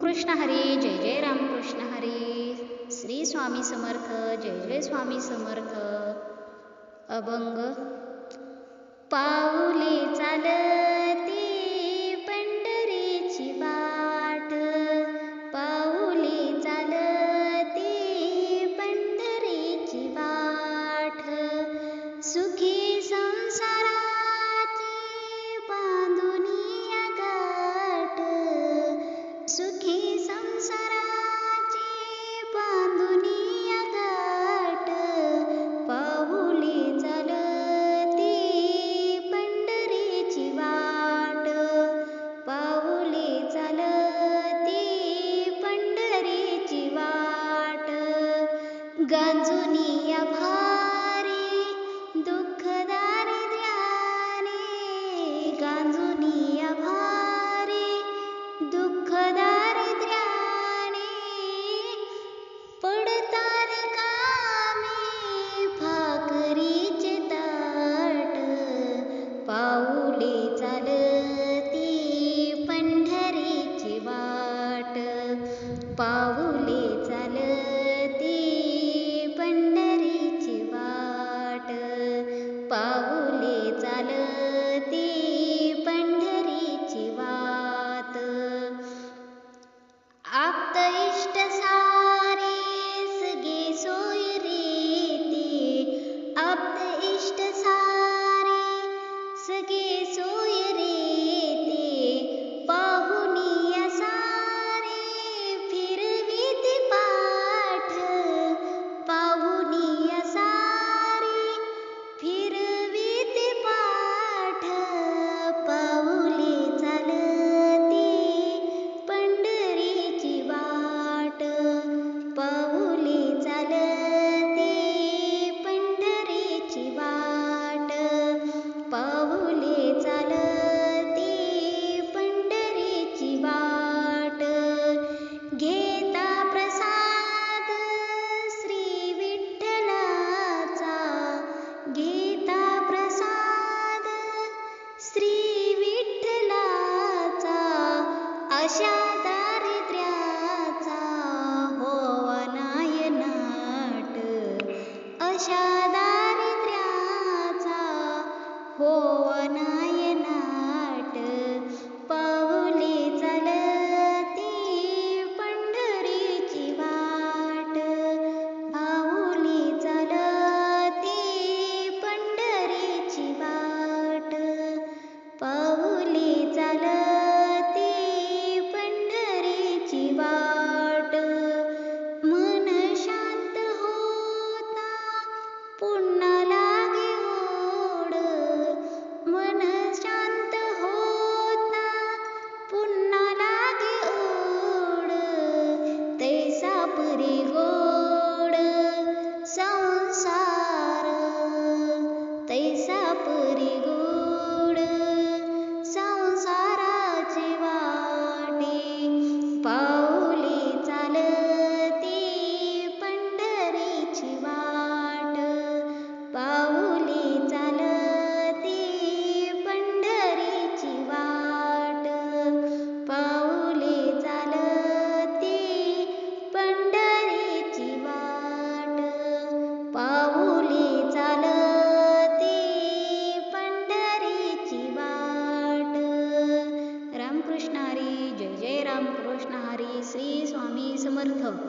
कृष्ण हरी जय जय राम कृष्ण हरी. श्री स्वामी समर्थ जय जय स्वामी समर्थ. अभंग. पाऊले चालती पंढरीची वाट. पाऊले चालती पंढरीची बाट सुखी सुखी संसारा पाऊले चालती पंढरीची वाट. पाऊ होवनाय नाट पाऊली चाल समर्थ.